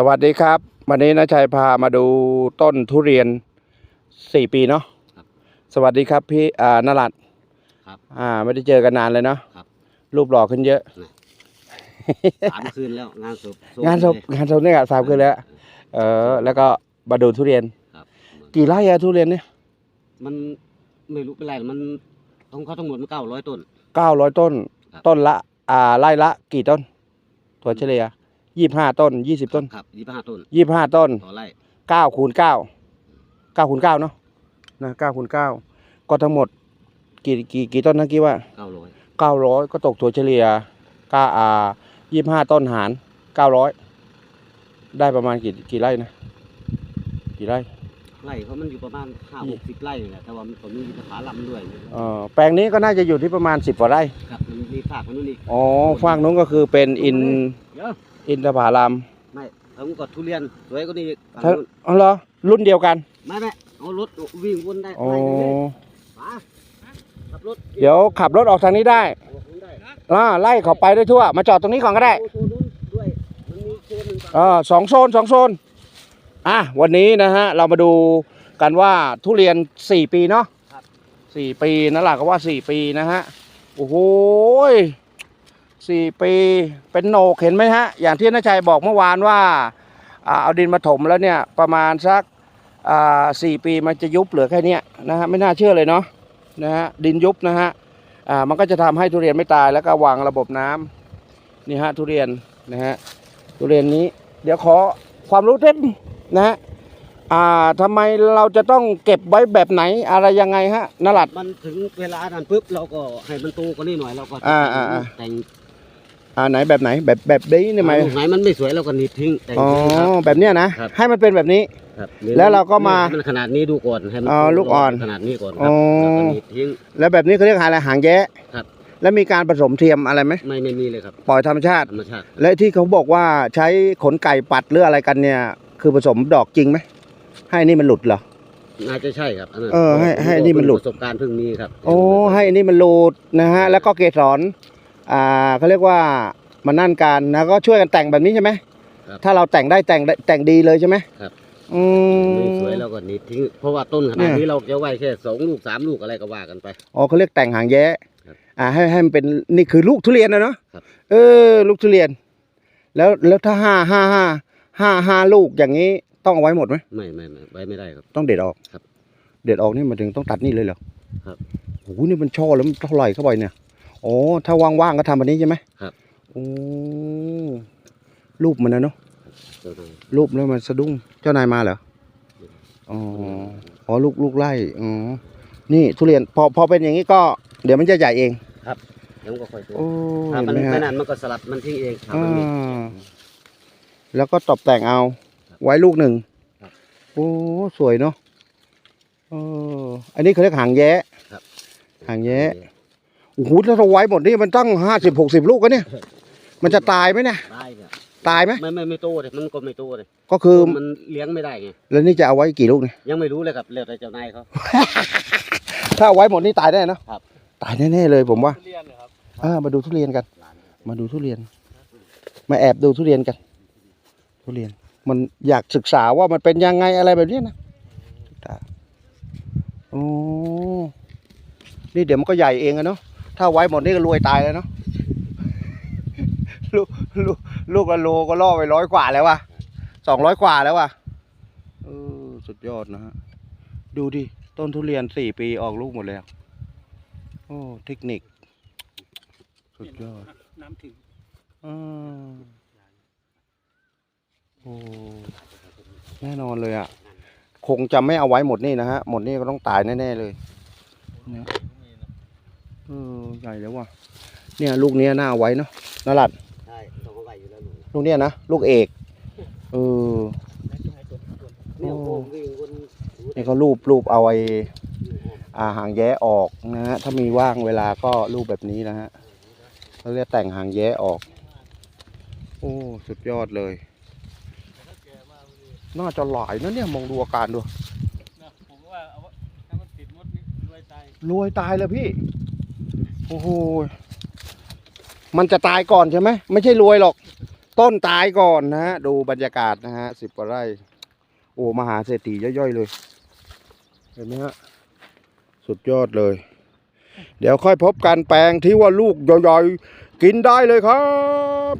สวัสดีครับ วันนี้นาชัยพามาดูต้นทุเรียนสี่ปีเนาะครับสวัสดีครับพี่อ่านรัตน์ครับอ่า ไม่ได้เจอกันนานเลยเนาะครับ รูปหล่อขึ้นเยอะสามคืนแล้วงานศพงานศพเลยงานศพเนี่ยสามคืนแล้ว เออ แล้วก็มาดูทุเรียนครับกี่ไร่อะทุเรียนเนี่ย มันไม่รู้เป็นไรมันต้องเขาทั้งหมดมันเก้าร้อยต้นเก้าร้อยต้นครับต้นละ อ่าไร่ละ กี่ต้นถั่วเฉลี่ย ยี่ห้าต้นยี่สิบต้นครับยี่สิบห้าต้นยี่ห้าต้นต่อไร่เก้าคูณเก้าเก้าคูณเก้าเนาะนะเก้าคูณเก้าก็ทั้งหมด กี่กี่กี่ต้นนะกี่ว่าเก้าร้อยเก้าร้อยก็ตกถั่วเฉลี่ยก้าอ่ายี่ห้าต้นหารเก้าร้อยได้ประมาณกี่กี่ไร่นะกี่ไร่ไร่เขามันอยู่ประมาณห้าหกสิบไร่นี่แหละแต่ว่ามันก็มีสถาลำด้วยเออแปลงนี้ก็น่าจะอยู่ที่ประมาณสิบกว่าไร่ครับมันมีภาคมันนู่นอีกอ๋อฝั่งนู้นก็คือเป็นอินเดี๋ยว อินทผลัมไม่ทั้งก็ทุเรียนสวยก็นี่อีกฝั่งทั้งนู้นอ๋อเหรอรุ่นเดียวกันไม่ไม่เอารถวิ่งวนได้อ๋อไล่เลยมาขับรถเดี๋ยวขับรถออกทางนี้ได้เอาออกได้อ่าไล่เขาไปได้ทั่ว มาจอดตรงนี้ก่อนก็ได้ โอ้โซนนู้นด้วยมันมีโซนหนึ่งฝั่งเออสองโซนสองโซน อะ วันนี้นะฮะ เรามาดูกันว่าทุเรียนสี่ปีเนาะสี่ปีนั่นแหละก็ว่าสี่ปีนะฮะ โอ้โห สี่ปีเป็นโหนกเห็นไหมฮะ อย่างที่น้าชัยบอกเมื่อวานว่าอ่าเอาดินมาถมแล้วเนี่ยประมาณสักอ่าสี่ปีมันจะยุบเหลือแค่เนี้ยนะฮะไม่น่าเชื่อเลยเนาะนะฮะดินยุบนะฮะอ่ามันก็จะทำให้ทุเรียนไม่ตายแล้วก็วางระบบน้ำนี่ฮะทุเรียนนะฮะทุเรียนนี้ เดี๋ยวขอความรู้เท็ดนะฮะอ่าทำไมเราจะต้องเก็บไว้แบบไหนอะไรยังไงฮะนลัดมันถึงเวลานั้นปุ๊บเราก็ให้มันโตกว่านี้หน่อยเราก็อ่าอ่าอ่าแต่ง อ่าไหนแบบไหนแบบแบบนี้นี่ไหม ลูกไหนมันไม่สวยเราก็หนีบทิ้งแต่งอ๋อทิ้งครับ แบบเนี้ยนะครับ ให้มันเป็นแบบนี้ ครับแล้วเราก็มาให้มันขนาดนี้ดูก่อนให้มันอ๋อลูกอ่อนขนาดนี้ก่อนคอ๋รับอ แล้วก็หนีบทิ้ง แล้วแบบนี้เขาเรียกอะไรหางแย้ครับ แล้วมีการผสมเทียมอะไรไหมไม่ไม่มีเลยครับปล่อยธรรมชาติ ธรรมชาติและที่เขาบอกว่าใช้ขนไก่ปัดหรืออะไรกันเนี่ย คือผสมดอกจริงไหมให้นี่มันหลุดเหรอ น่าจะใช่ครับนนั้นเออให้ให้นี่มันหลุด ประสบการณ์เพิ่งมีครับโอ้ให้อันนี่มันหลุดนะฮะแล้วก็เกสร อ่าเขาเรียกว่ามันนั่นการนะก็ช่วยกันแต่งแบบนี้ใช่ไหมครับถ้าเราแต่งได้แต่งได้แต่งดีเลยใช่ไหมครับ อืม ไม่สวยเราก็หนีบทิ้งเพราะว่าต้นขเนี่นาดยนี้เราจะไว้แค่สองลูกสามลูกอะไรก็ว่ากันไป อ๋อเขาเรียกแต่งหางแย้ครับอ่าให้ให้มันเป็นนี่คือลูกทุเรียนนะเนาะครับ เออ ลูกทุเรียน แล้วแล้วถ้าห้าห้าห้าห้าห้าลูกอย่างนี้ต้องเอาไว้หมดไหมไม่ไม่ไม่ไว้ไม่ได้ครับ ต้องเด็ดออกครับเด็ดออกนี่หมันถึงต้องตัดนี่เลยเหรอครับ โอ้โหนี่มันช่อแล้วมันเท่าไหร่เข้าไปเนี่ย อ๋อถ้าว่างๆก็ทำแบบนี้ใช่ไหมครับโอ้รูปมันนะเนาะเจ้านายรูปแล้วมันสะดุ้งเจ้านายมาเหรออ๋ออ๋อลูกลูกไล่อ๋อนี่ทุเรียนพอพอเป็นอย่างนี้ก็ เดี๋ยวมันจะใหญ่เองเดี๋ยวมันก็ค่อยโตโอ้ถ้าเห็มันนไหมไม่ฮะนั่นมันก็สลัดมันทิ้งเองถ้าอ่มันมีาแล้วก็ตบแต่งเอาไว้ลูกหนึ่งครับโอ้สวยเนาะเอออันนี้เขาเรียกหางแย้หางแย้ โอ้โหถ้าเราไว้หมดนี่มันตั้งห้าสิบหกสิบลูกกันเนี่ย มันจะตายไหมเนี่ย ได้เนี่ยตายไหมไม่ไม่ไม่โตเลยมันก็ไม่โตเลยก็คือมันเลี้ยงไม่ได้ไงแล้วนี่จะเอาไว้กี่ลูกเนี่ยยังไม่รู้เลยครับแล้วแต่เจ้านายเขาถ้าเอาไว้หมดนี่ตายแน่เนอะครับ ตายแน่ๆเลยผมว่าทุเรียนเหรอครับอ่ามาดูทุเรียนกัน มาดูทุเรียน มาแอบดูทุเรียนกัน ทุเรียน มันอยากศึกษาว่ามันเป็นยังไงอะไรแบบนี้นะตาโอ้นี่เดี๋ยวมันก็ใหญ่เองอะเนาะ ถ้าไว้หมดนี่ก็รวยตายแล้วเนาะลูกลูกลูกละโลก็ล่อไปร้อยกว่าแล้วว่ะสองร้อยกว่าแล้วว่ะเออสุดยอดนะฮะดูดิ ต้นทุเรียนสี่ปีออกลูกหมดแล้ว โอ้เทคนิค สุดยอดน้ำถึงอาโอ้แน่นอนเลยอะ คงจะไม่เอาไว้หมดนี่นะฮะ หมดนี่ก็ต้องตายแน่ ๆ เลยเนี่ยเออ ใหญ่แล้วว่ะเนี่ยลูกเนี้ยน่าเอาไว้เนาะนารัดใช่ต้องเอาไว้อยู่แล้วลูกลูกเนี้ยนะลูกเอกเออเนี่ยโอ้วิ่งวนนี่เขารูปรูปเอาไอ้อาหางแย้ออกนะฮะถ้ามีว่างเวลาก็รูปแบบนี้นะฮะเขาเรียกแต่งหางแย้ออก โอ้สุดยอดเลย น่าจะหลายนะเนี่ยมองดูอาการดูนะผมว่าเอาว่าถ้ามันติดมดนี่รวยตายรวยตายเลยพี่ โอ้โหมันจะตายก่อนใช่ไหมไม่ใช่รวยหรอก ต้นตายก่อนนะฮะดูบรรยากาศนะฮะสิบกว่าไร่โอ้มหาเศรษฐีย่อยๆเลย เห็นไหมฮะสุดยอดเลย เดี๋ยวค่อยพบกันแปลงที่ว่าลูกใหญ่ๆกินได้เลยครับ